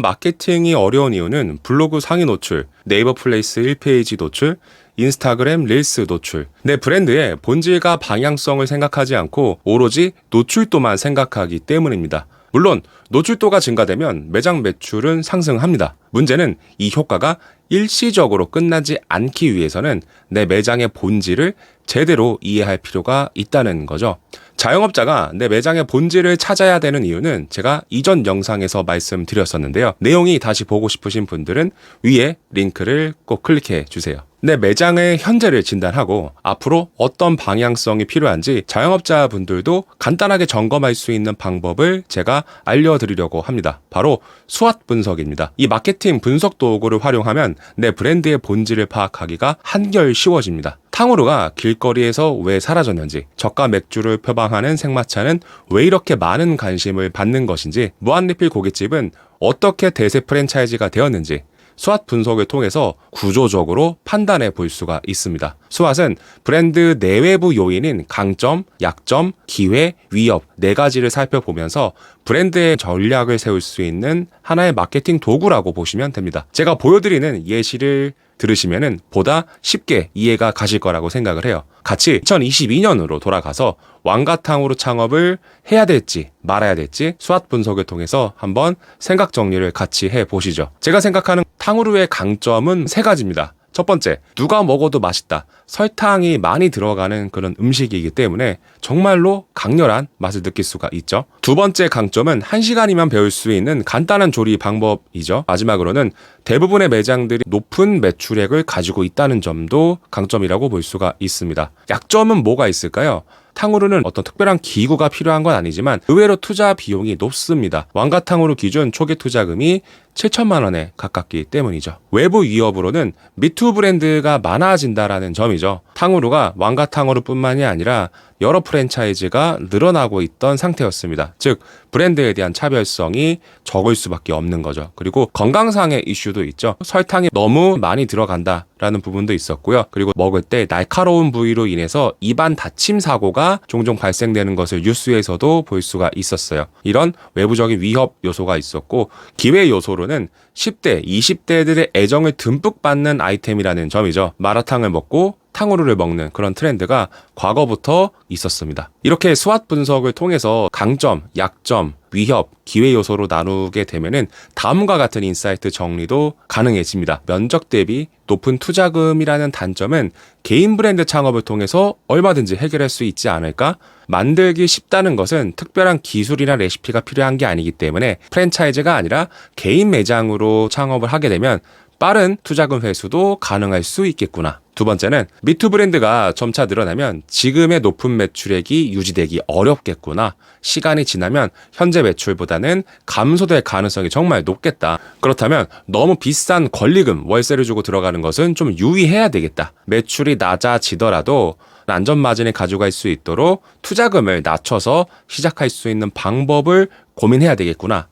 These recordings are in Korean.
마케팅이 어려운 이유는 블로그 상위 노출, 네이버 플레이스 1페이지 노출, 인스타그램 릴스 노출. 내 브랜드의 본질과 방향성을 생각하지 않고 오로지 노출도만 생각하기 때문입니다. 물론 노출도가 증가되면 매장 매출은 상승합니다. 문제는 이 효과가 일시적으로 끝나지 않기 위해서는 내 매장의 본질을 제대로 이해할 필요가 있다는 거죠. 자영업자가 내 매장의 본질을 찾아야 되는 이유는 제가 이전 영상에서 말씀드렸었는데요. 내용이 다시 보고 싶으신 분들은 위에 링크를 꼭 클릭해 주세요. 내 매장의 현재를 진단하고 앞으로 어떤 방향성이 필요한지 자영업자 분들도 간단하게 점검할 수 있는 방법을 제가 알려드리려고 합니다. 바로 수완 분석입니다. 이 마케팅 분석 도구를 활용하면 내 브랜드의 본질을 파악하기가 한결 쉬워집니다. 탕후루가 길거리에서 왜 사라졌는지, 저가 맥주를 표방하는 생마차는 왜 이렇게 많은 관심을 받는 것인지, 무한리필 고깃집은 어떻게 대세 프랜차이즈가 되었는지, 수완 분석을 통해서 구조적으로 판단해 볼 수가 있습니다. 수완은 브랜드 내외부 요인인 강점, 약점, 기회, 위협 네 가지를 살펴보면서 브랜드의 전략을 세울 수 있는 하나의 마케팅 도구라고 보시면 됩니다. 제가 보여드리는 예시를 들으시면은 보다 쉽게 이해가 가실 거라고 생각을 해요. 같이 2022년으로 돌아가서 왕가탕으로 창업을 해야 될지 말아야 될지 수학 분석을 통해서 한번 생각 정리를 같이 해 보시죠. 제가 생각하는 탕후루의 강점은 세 가지입니다. 첫 번째, 누가 먹어도 맛있다. 설탕이 많이 들어가는 그런 음식이기 때문에 정말로 강렬한 맛을 느낄 수가 있죠. 두 번째 강점은 한시간이면 배울 수 있는 간단한 조리 방법이죠. 마지막으로는 대부분의 매장들이 높은 매출액을 가지고 있다는 점도 강점이라고 볼 수가 있습니다. 약점은 뭐가 있을까요? 탕후루는 어떤 특별한 기구가 필요한 건 아니지만 의외로 투자 비용이 높습니다. 왕가탕후루 기준 초기 투자금이 7천만 원에 가깝기 때문이죠. 외부 위협으로는 미투 브랜드가 많아진다라는 점이죠. 탕후루가 왕가 탕후루뿐만이 아니라 여러 프랜차이즈가 늘어나고 있던 상태였습니다. 즉 브랜드에 대한 차별성이 적을 수밖에 없는 거죠. 그리고 건강상의 이슈도 있죠. 설탕이 너무 많이 들어간다 라는 부분도 있었고요. 그리고 먹을 때 날카로운 부위로 인해서 입안 다침 사고가 종종 발생되는 것을 뉴스에서도 볼 수가 있었어요. 이런 외부적인 위협 요소가 있었고 기회 요소 로는 10대, 20대들의 애정을 듬뿍 받는 아이템이라는 점이죠. 마라탕을 먹고 탕후루를 먹는 그런 트렌드가 과거부터 있었습니다. 이렇게 수학 분석을 통해서 강점, 약점, 위협, 기회 요소로 나누게 되면은 다음과 같은 인사이트 정리도 가능해집니다. 면적 대비 높은 투자금이라는 단점은 개인 브랜드 창업을 통해서 얼마든지 해결할 수 있지 않을까? 만들기 쉽다는 것은 특별한 기술이나 레시피가 필요한 게 아니기 때문에 프랜차이즈가 아니라 개인 매장으로 창업을 하게 되면 빠른 투자금 회수도 가능할 수 있겠구나. 두 번째는 미투 브랜드가 점차 늘어나면 지금의 높은 매출액이 유지되기 어렵겠구나. 시간이 지나면 현재 매출보다는 감소될 가능성이 정말 높겠다. 그렇다면 너무 비싼 권리금, 월세를 주고 들어가는 것은 좀 유의해야 되겠다. 매출이 낮아지더라도 안전 마진을 가져갈 수 있도록 투자금을 낮춰서 시작할 수 있는 방법을 고민해야 되겠구나.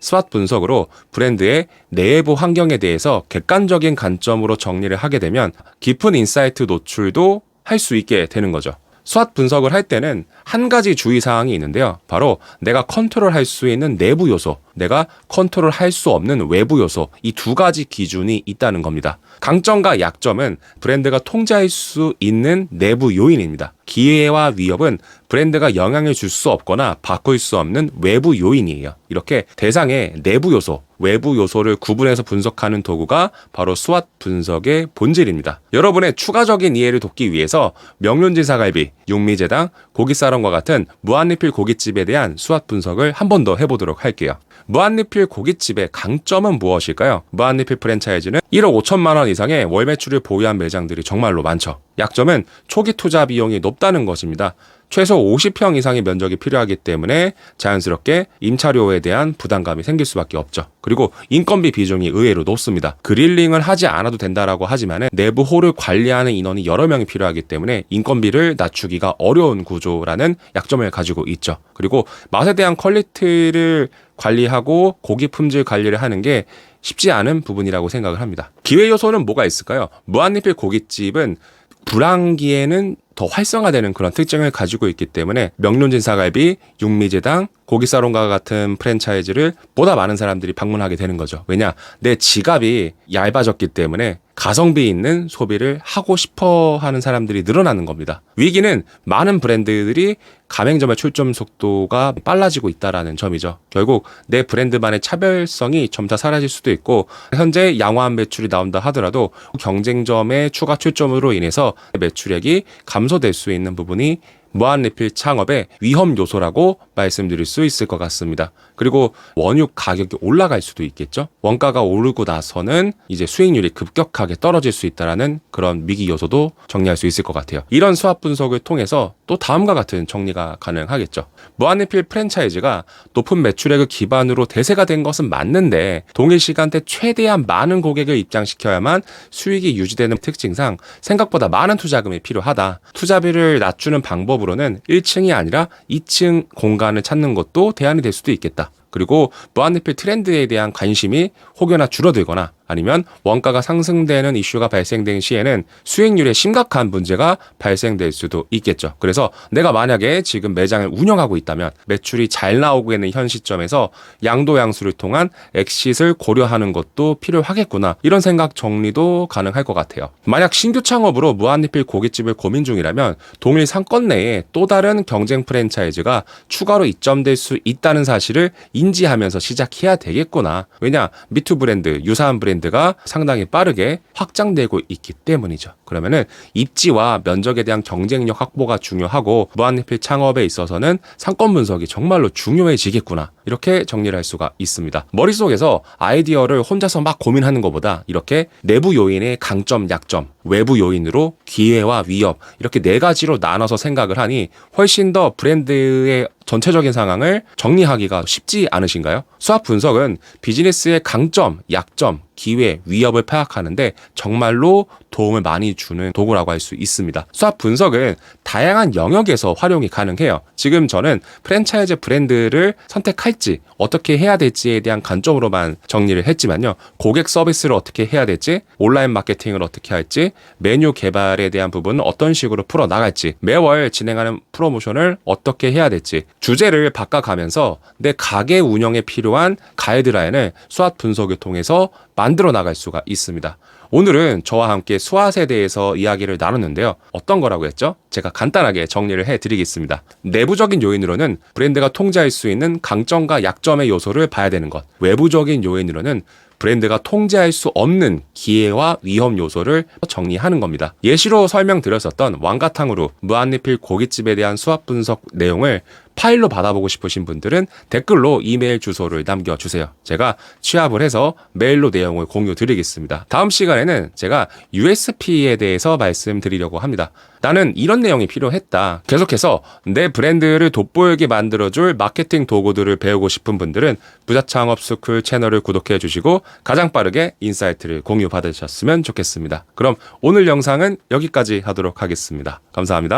스왓 분석으로 브랜드의 내부 환경에 대해서 객관적인 관점으로 정리를 하게 되면 깊은 인사이트 노출도 할 수 있게 되는 거죠. 스왓 분석을 할 때는 한 가지 주의 사항이 있는데요. 바로 내가 컨트롤 할 수 있는 내부 요소, 내가 컨트롤 할 수 없는 외부 요소, 이 두 가지 기준이 있다는 겁니다. 강점과 약점은 브랜드가 통제할 수 있는 내부 요인입니다. 기회와 위협은 브랜드가 영향을 줄 수 없거나 바꿀 수 없는 외부 요인이에요. 이렇게 대상의 내부 요소, 외부 요소를 구분해서 분석하는 도구가 바로 수완 분석의 본질입니다. 여러분의 추가적인 이해를 돕기 위해서 명륜지 사갈비, 육미제당, 고기사런과 같은 무한리필 고깃집에 대한 수완 분석을 한 번 더 해보도록 할게요. 무한리필 고깃집의 강점은 무엇일까요? 무한리필 프랜차이즈는 1억 5천만 원 이상의 월 매출을 보유한 매장들이 정말로 많죠. 약점은 초기 투자 비용이 높다는 것입니다. 최소 50평 이상의 면적이 필요하기 때문에 자연스럽게 임차료에 대한 부담감이 생길 수밖에 없죠. 그리고 인건비 비중이 의외로 높습니다. 그릴링을 하지 않아도 된다라고 하지만 내부 홀을 관리하는 인원이 여러 명이 필요하기 때문에 인건비를 낮추기가 어려운 구조라는 약점을 가지고 있죠. 그리고 맛에 대한 퀄리티를 관리하고 고기 품질 관리를 하는 게 쉽지 않은 부분이라고 생각을 합니다. 기회 요소는 뭐가 있을까요? 무한리필 고깃집은 불황기에는 더 활성화되는 그런 특징을 가지고 있기 때문에 명륜진 사갈비, 육미제당, 고기사롱과 같은 프랜차이즈를 보다 많은 사람들이 방문하게 되는 거죠. 왜냐? 내 지갑이 얇아졌기 때문에 가성비 있는 소비를 하고 싶어 하는 사람들이 늘어나는 겁니다. 위기는 많은 브랜드들이 가맹점의 출점 속도가 빨라지고 있다라는 점이죠. 결국 내 브랜드만의 차별성이 점차 사라질 수도 있고 현재 양호한 매출이 나온다 하더라도 경쟁점의 추가 출점으로 인해서 매출액이 감소될 수 있는 부분이 무한리필 창업의 위험 요소라고 말씀드릴 수 있을 것 같습니다. 그리고 원유 가격이 올라갈 수도 있겠죠. 원가가 오르고 나서는 이제 수익률이 급격하게 떨어질 수 있다라는 그런 위기 요소도 정리할 수 있을 것 같아요. 이런 수합 분석을 통해서 또 다음과 같은 정리가 가능하겠죠. 무한리필 프랜차이즈가 높은 매출액을 기반으로 대세가 된 것은 맞는데 동일 시간대 최대한 많은 고객을 입장시켜야만 수익이 유지되는 특징상 생각보다 많은 투자금이 필요하다. 투자비를 낮추는 방법으로는 1층이 아니라 2층 공간을 찾는 것도 대안이 될 수도 있겠다. 그리고 무한리필 트렌드에 대한 관심이 혹여나 줄어들거나 아니면 원가가 상승되는 이슈가 발생된 시에는 수익률에 심각한 문제가 발생될 수도 있겠죠. 그래서 내가 만약에 지금 매장을 운영하고 있다면 매출이 잘 나오고 있는 현 시점에서 양도 양수를 통한 엑싯을 고려하는 것도 필요하겠구나. 이런 생각 정리도 가능할 것 같아요. 만약 신규 창업으로 무한리필 고깃집을 고민 중이라면 동일 상권 내에 또 다른 경쟁 프랜차이즈가 추가로 입점될 수 있다는 사실을 인지하면서 시작해야 되겠구나. 왜냐? 미투 브랜드, 유사한 브랜 드가 상당히 빠르게 확장되고 있기 때문이죠. 그러면은 입지와 면적에 대한 경쟁력 확보가 중요하고 무한리필 창업에 있어서는 상권 분석이 정말로 중요해지겠구나. 이렇게 정리를 할 수가 있습니다. 머릿속에서 아이디어를 혼자서 막 고민하는 것보다 이렇게 내부 요인의 강점, 약점, 외부 요인으로 기회와 위협 이렇게 네 가지로 나눠서 생각을 하니 훨씬 더 브랜드의 전체적인 상황을 정리하기가 쉽지 않으신가요? 수학 분석은 비즈니스의 강점, 약점, 기회, 위협을 파악하는데 정말로 도움을 많이 주는 도구라고 할 수 있습니다. 수학 분석은 다양한 영역에서 활용이 가능해요. 지금 저는 프랜차이즈 브랜드를 선택할지 어떻게 해야 될지에 대한 관점으로만 정리를 했지만요. 고객 서비스를 어떻게 해야 될지, 온라인 마케팅을 어떻게 할지, 메뉴 개발에 대한 부분은 어떤 식으로 풀어 나갈지, 매월 진행하는 프로모션을 어떻게 해야 될지, 주제를 바꿔가면서 내 가게 운영에 필요한 가이드라인을 수학 분석을 통해서 만들어 나갈 수가 있습니다. 오늘은 저와 함께 수화에 대해서 이야기를 나눴는데요. 어떤 거라고 했죠? 제가 간단하게 정리를 해 드리겠습니다. 내부적인 요인으로는 브랜드가 통제할 수 있는 강점과 약점의 요소를 봐야 되는 것. 외부적인 요인으로는 브랜드가 통제할 수 없는 기회와 위험 요소를 정리하는 겁니다. 예시로 설명드렸었던 왕가탕으로 무한리필 고깃집에 대한 수학 분석 내용을 파일로 받아보고 싶으신 분들은 댓글로 이메일 주소를 남겨주세요. 제가 취합을 해서 메일로 내용을 공유 드리겠습니다. 다음 시간에는 제가 USP에 대해서 말씀드리려고 합니다. 나는 이런 내용이 필요했다. 계속해서 내 브랜드를 돋보이게 만들어줄 마케팅 도구들을 배우고 싶은 분들은 부자창업 스쿨 채널을 구독해 주시고 가장 빠르게 인사이트를 공유 받으셨으면 좋겠습니다. 그럼 오늘 영상은 여기까지 하도록 하겠습니다. 감사합니다.